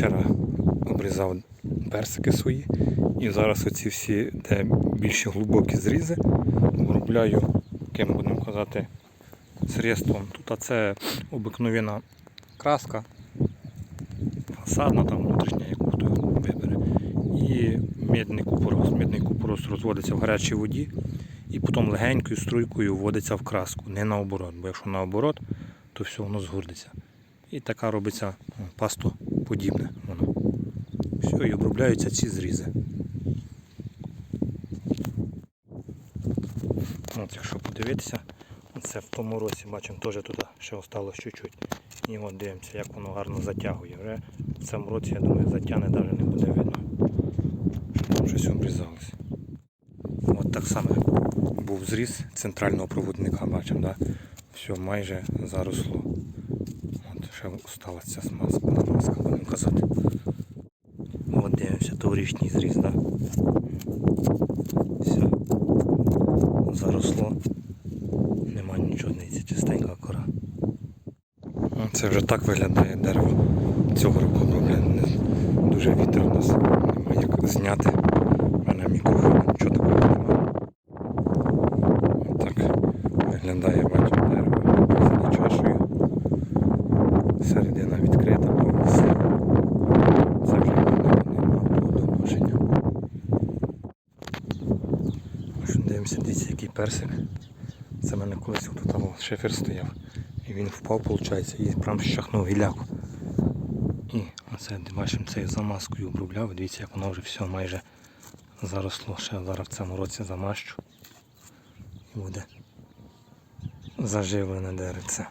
вчора обрізав персики свої. І зараз оці всі, де більші глибокі зрізи, обробляю, ким будемо казати, средством. Тут це обикновена краска, фасадна, там внутрішня, яку хто вибере. І мідний купорос. Мідний купорос розводиться в гарячій воді і потім легенькою струйкою вводиться в краску, не наоборот. Бо якщо наоборот, то все воно згордиться. І така робиться ну, пастоподібне воно. Все, і обробляються ці зрізи. От, якщо подивитися, це в тому році бачимо теж тут ще осталось чуть-чуть. І от дивимося, як воно гарно затягує. Вже в цьому році, я думаю, затягне навіть не буде видно. Щось обрізалось. От так само був зріз центрального проводника, бачимо, да? все майже заросло. Ще осталася ця смазка, намазка, будемо казати. От дивимося, тогорічний зріз, да? Все. Заросло. Нема нічого, дивіться, чистенька кора. Ну, Це вже так виглядає дерево цього року, блін, не, дуже вітер у нас. Немає як зняти. У мене мікрофон, нічого такого немає. Так виглядає, бачимо, дерево за чашею. Середина відкрита повністю. Це вже нема плодоношення. Дивимося, дивіться, який персик. Це в мене колись тут там шифер стояв. І він впав, виходить, і прям щахнув гіляку. І оце бачимо, цею замазкою обробляв. Дивіться, як воно вже все майже заросло. Ще зараз в цьому році замащу. І буде заживлене деревце.